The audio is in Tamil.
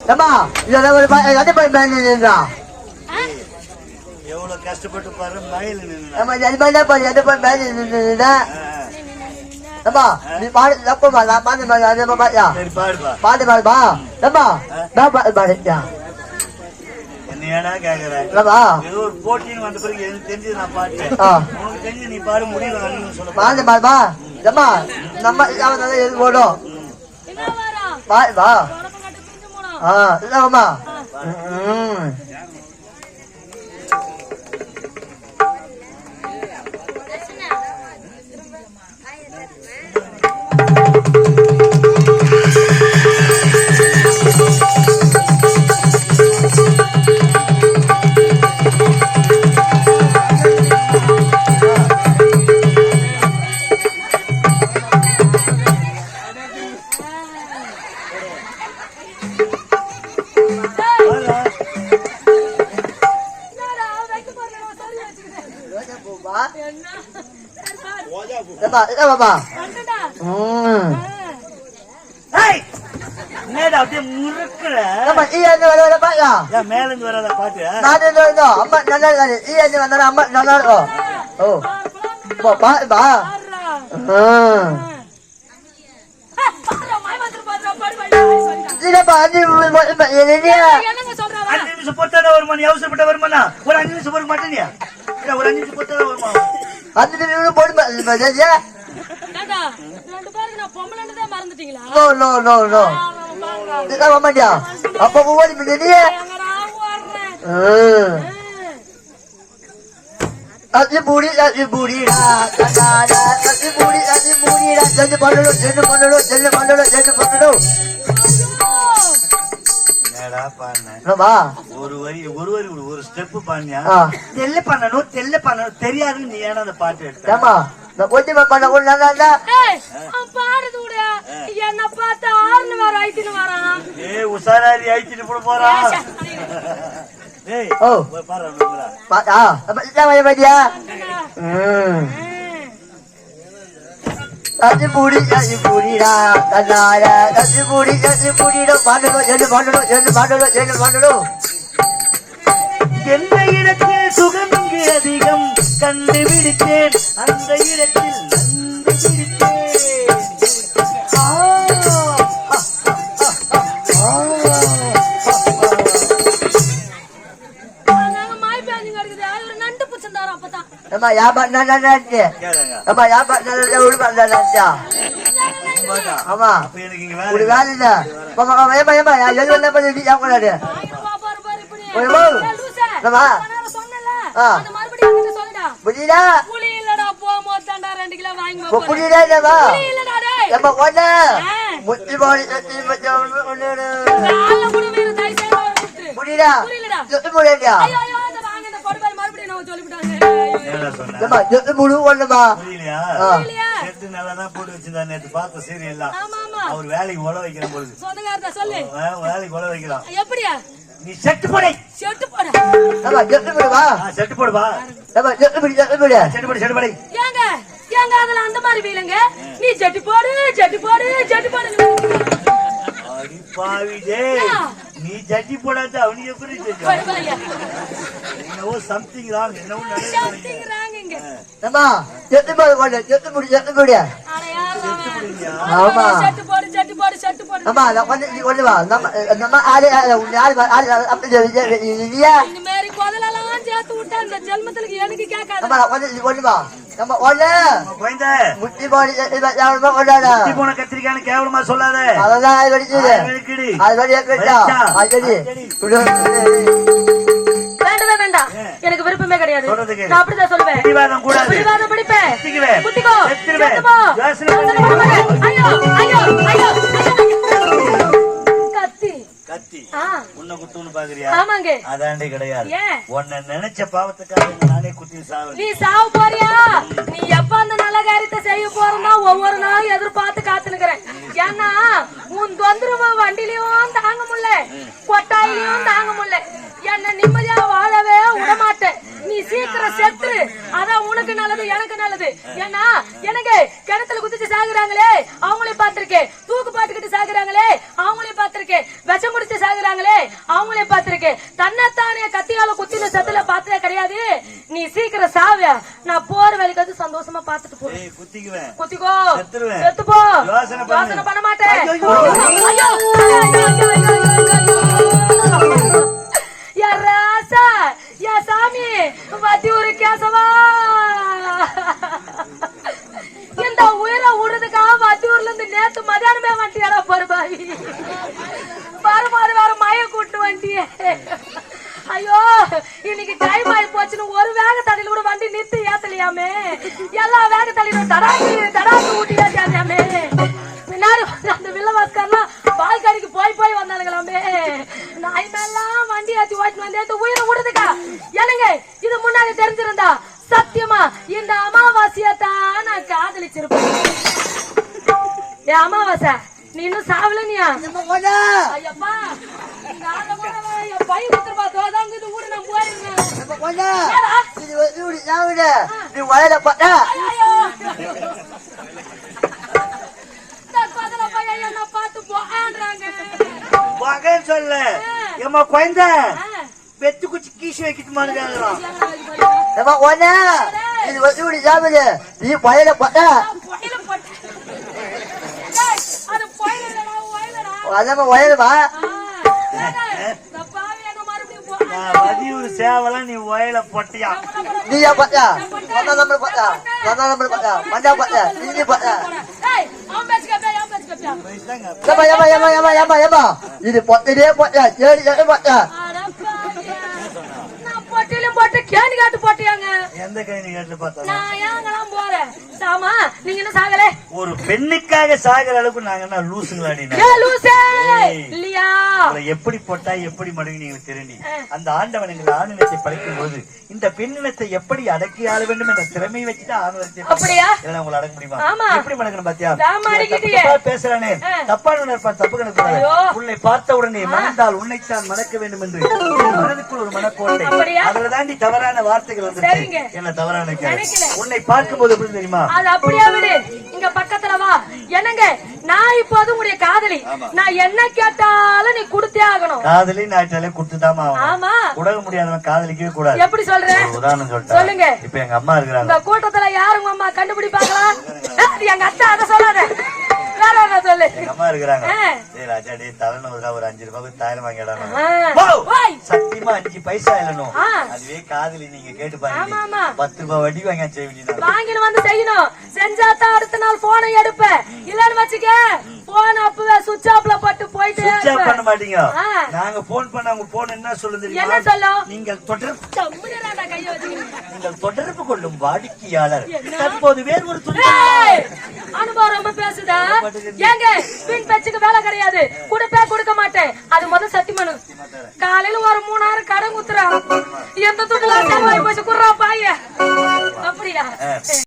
ஏம்மா இதெல்லாம் ஒரு ப- எதை போய் பயந்துருந்தா எவ்வளவு கஷ்டப்பட்டு பாரு மயில் நின்று ஏம்மா இது மாதிரி போய் போய் நீ பாடு பாடு பாடு அதே பாத்தியா சரி பாடுப்பா பாடு பாடுப்பா. ஏம்மா நான் பாடு பாடுச்சா என்ன ஏடா கேக்குற? ஏம்மா. ஏதோ ஒரு போட்டின்னு வந்த பிறகு எனக்கு தெரிஞ்சது நான் பாட்டேன் ஆ. உனக்கு தெரிஞ்சு நீ பாடு முடியல வந்து சொல்ல பாடு பாடுப்பா. ஏம்மா நம்ம அவன் நல்லா எது போடும் என்ன வரும் பாடு பா என்னடா அப்படியே முறுக்குற மேல இருந்து வராத பாட்டு அம்மா நல்லா இருக்காது ஈ என்ன வந்தாலும் அம்மா நல்லா இருக்கும் ஓ பா பா வந்துரு. இல்லப்பா அது என்னையா என்னங்க சொல்றா வா? அஞ்சு நிமிஷம் பொத்தாத வருமா? நீ அவசரப்பட்ட வருமானா ஒரு அஞ்சு நிமிஷம் பொறுக்க மாட்டேனியா? ஒரு அஞ்சு நிமிஷம் பொத்தாத வருமா? அது நிமிஷம் போடு ஏண்டா, ரெண்டு பேருக்கு நான் பொம்பளைன்னு தான் மறந்துட்டீங்களா? No no no no. இதுதான் மாட்டியா? அப்ப ஓடி பண்ணியா எங்கடா ஓடுறேன்? ம் ஆ. அது பூடி அது கண்ணாடா அது பூடி அது பூடிடா சென்று பண்ணணும் சென்று பண்ணணும் சென்று பண்ணணும் சென்று பண்ணணும் ஒரு வரி ஒரு வரி ஒரு ஸ்டெப் பாடியா ஆ. தெல்ல பண்ணணும் தெல்ல பண்ணணும் தெரியாதுன்னு நீ ஏன்னா அந்த பாட்டு எடுத்த ஏம்மா நான் ஒட்டிமா பண்ண கூட நல்லா இருந்தா பாடுது விடு. என்ன பார்த்தா ஆறுனு வேற ஆயிட்டுன்னு வரான். ஏய் உசாராரி ஆயிடுச்சு போட போறா ஏசா, ஏய் ஓ. போய் பாரு. பாத்தா வர. ம் ஆ. அது பூடி அது பூடிடா கண்ணாடா அது பூடி அது பூடிடா பண்ணணும் சென்று பண்ணணும் சென்று பண்ணணும் சென்று பண்ணணும் எந்த இடத்தில் சுகம் அதிகம்? கண்டுபிடித்தேன் ஓய். ஏய், லூசு. என்னம்மா? இவ்வளவு நேரம் சொன்னேன்ல, ஆ. அது மறுபடியும் என்கிட்ட சொல்லுடா. புரியுதா புளி இல்லடா, போகும்போது தான்டா ரெண்டு கிலோ வாங்கி இப்போ போறேன். புரியுதா இல்லவா. ஏமா ஒண்ணு. முத்தி போடி முத்தி முத்தி ஒண்ணு ஒண்ணுமா? புரியலையா? செட்டு நல்லா தான் போட்டு வச்சிருந்தா நேத்து பார்த்த சீரியல். அவர் வேலைக்கு உழ வைக்கிற பொழுது. வேலைக்கு உழ வைக்கிறான். எப்படியா? நீ செட்டு போடை. செட்டு போட. ஆ, செட்டு போடுவா செட்டு போடு செட்டு போடை. ஏங்க ஏங்க அதுல அந்த மாதிரி வீலுங்க? நீ ஜட்டி போடு ஜட்டி போடு ஜட்டி போடு அடி பாவி டேய். ஆ. நீ ஜட்டி போடாத அவனுக்கு எப்படி தெரியும் என்னவோ சம்திங் ராங் என்னவோ நடக்குது சம்திங்கிறாங்க இங்க. ஏமா எட்டு முடி ஒண்ணு எட்டு முடி யாரு அவன்? ஆமா. செட்டு போடு ஜட்டி போடு செட்டு போடு. அம்மா நான் வந்து நீ ஒண்ணு வா. நம்ம நம்ம ஆளு ஆளு உன் ஆளு ஆளு அப்படி சொல்லி இல்லையா இந்த மாதிரி குதலெல்லாம் சேர்த்து விட்டா இந்த ஜென்மத்துக்கு எனக்கு கேட்காது. அம்மா நான் வந்து நீ ஒண்ணு வா. நம்ம ஒண்ணு குழந்தை முட்டி போடி எவ்வளோ கொண்டாடா குட்டி போன கத்திரிக்கான்னு கேவலமா சொல்லாத. அதெல்லாம் அது வடிச்சது ஆயிரம் வெளுக்குடி. அது வடி. ஏற்கட்டா அது வேண்டவே வேண்டாம். எனக்கு விருப்பமே கிடையாது. நான் அப்படிதான் சொல்லுவேன். பிடிவாதம் கூடாது. பிடிவாதம் பிடிப்பேன். குத்திக்குவேன். குத்திக்கோ செத்துருவேன். ஐயோ ஐயோ ஐயோ. கத்தி. கத்தி. ஆ. உன்னை குத்துன்னு பாக்குறியா? ஆமாங்க. அதாண்டி கிடையாது. ஏன்? உன்னை நினைச்ச பாவத்துக்காக நானே குத்தி சாவு நீ சாவ போறியா? நீ எப்ப அந்த நல்ல காரியத்தை செய்ய போறனா ஒவ்வொரு நாளும் எதிர்பார்த்து காத்துனுக்குறேன் ஏன்னா உன் தொந்தரவு வண்டிலையும் தாங்க முடியல. கொட்டாயிலையும் தாங்க நல்லது ஏன்னா எனக்கு கிணத்துல குதிச்சு சாகுறாங்களே அவங்களையும் பார்த்திருக்கேன். தூக்கு பாட்டுக்கிட்டு சாகுறாங்களே அவங்களையும் பார்த்திருக்கேன். விஷம் குடிச்சு சாகுறாங்க இருக்காங்களே அவங்களே பார்த்திருக்கேன். தன்னைத்தானே கத்தியால குத்தின சத்துல பார்த்ததே கிடையாது. நீ சீக்கிரம் சாவிய நான் போற வேலைக்கு வந்து சந்தோஷமா பார்த்துட்டு போறேன் ஏய் குத்திக்குவேன். குத்திக்கோ. செத்துருவேன். செத்து போ யோசனை பண்ணு. யோசனை பண்ண மாட்டேன். ஐயோ இன்னைக்கு டைம் ஆகி போச்சுன்னு ஒரு வேக தடையில கூட வண்டி நிறுத்தி ஏத்தலையாமே? எல்லா வேக தடையிலும் தடாக்கு தடாக்கு ஊட்டி ஏத்தாமே பின்னாடி அந்த வில்லவாஸ்கர்லாம் பால்காடிக்கு போய் போய் வந்தானுங்களாமே. நாய் மேலாம் வண்டி ஏத்தி ஓட்டிட்டு வந்து உயிரை விடுறதுக்கா என்னங்க இது முன்னாடி தெரிஞ்சிருந்தா சத்தியமா இந்த அமாவாசையத்தான் நான் காதலிச்சிருப்பேன். ஏ அமாவாசை நீ இன்னும் சாவலனியா ஐயப்பா நீ வயல போன்றாங்க மகன் சொல்ல ஏமா குழந்தை வெத்து குச்சி கீசி நம்ம கொண்டா இது வந்து இப்படி சாவுட நீ புயல போட்டு டேய், அது புயலடா புயலடா அதமா வயலுமா இந்த பாவி எங்க மறுபடியும் போ நான் வதியூர் சேவலாம் நீ ஒயல பொட்டியா? நீயா பார்த்தா சொந்த நம்பர் பார்த்தா சொந்த நம்பர் பார்த்தா மண்டா பார்த்தா நீ பார்த்தா டேய் அவன் பேச்சு கேப்பா அவன் பேச்சு கேப்பா ஏமா ஏமா ஏமா ஏமா ஏமா இது பொட்டதே பார்த்தா ஏழு ஏழு பார்த்தா அடப்பாவியா. நான் பொட்டிலும் போட்டு கேணி காட்டு எந்த கைனி கேட்டு பார்த்தா நான் ஏங்கலாம் போறேன் சாமா நீங்க என்ன சாகல? ஒரு பெண்ணுக்காக சாகிற அளவுக்கு நாங்க என்ன லூசுங்களாடி ஏ லூசே. இல்லையா? எப்படி போட்டா எப்படி மடங்கு நீங்க தெரிஞ்சு அந்த ஆண்டவன் எங்கள் ஆணினத்தை படைக்கும் போது இந்த பெண்ணினத்தை எப்படி அடக்கி ஆள வேண்டும் என்ற திறமையை வச்சுட்டு ஆணுவத்தை அப்படியா? இல்லைன்னா உங்களை அடக்க முடியுமா? ஆமா. எப்படி மடங்கணும் பாத்தியா? பேசுறானே. தப்பான நினைப்பான் தப்பு கணக்கு. உன்னை பார்த்த உடனே மணந்தால் உன்னைத்தான் மணக்க வேண்டும் என்று என் மனதுக்குள் ஒரு மனக்கோட்டை? அதுல தாண்டி தவறான வார்த்தைகள். வந்து என்ன தவறான நினைக்காத. நினைக்கல. உன்னை பார்க்கும்போது எப்படி தெரியுமா? அது அப்படியே விடு. இங்க பக்கத்துல வா. என்னங்க? நான் இப்போது உடைய காதலி. நான் என்ன கேட்டாலும் நீ கொடுத்தே ஆகணும். காதலி நாய்ச்சாலே குடுத்துதாமா ஆமா. உடக முடியாதவன் காதலிக்கவே கூடாது. எப்படி சொல்ற? ஒரு உதாரணம் சொல்லுங்க. சொல்லிட்டேன் இப்ப எங்க அம்மா இருக்கிறாங்க. இந்த கூட்டத்துல யாரு உங்க அம்மா கண்டுபிடிப்பாங்களா? எங்க அத்தை அதை சொல்லாத. வேற என்ன சொல்லு எங்க அம்மா இருக்கிறாங்க ஆ. டேய் ராஜா டேய் தலைநூறுரூவா ஒரு அஞ்சு வாங்கிடானு ஆ. ஓய். சத்தியமா அஞ்சு பைசா இல்லனும் ஆ. அதுவே காதலி நீங்க கேட்டு ஆமா, பாருங்க ஆமா. பத்து ரூபாய் வட்டி வாங்கி செய்ய வேண்டியது வாங்கின்னு வந்து செய்யணும் செஞ்சா தான் அடுத்த நாள் போனை எடுப்ப இல்லன்னு வச்சுக்க போன் அப்பவே சுவிட்ச் ஆஃப்ல போட்டு போயிட்டே சுவிட்ச் ஆஃப் பண்ண. மாட்டீங்க. நாங்க போன் பண்ண உங்க போன் என்ன சொல்லுது தெரியுமா? என்ன சொல்லும்? நீங்கள் தொடர்பு. நீங்கள் கொள்ளும் வாடிக்கையாளர்? தற்போது வேறு ஒரு துணி அனுபவம் ரொம்ப பேசுதா? ஏங்க பின் பேச்சுக்கு வேலை கிடையாது. கொடுப்பே கொடுக்க மாட்டேன். அது முதல் சத்தியமனு. காலையில ஒரு மூணாயிரம் கடன் குத்துறான் எந்த துட்டுல போய் போச்சு? குடுறான் பாய. அப்படியா?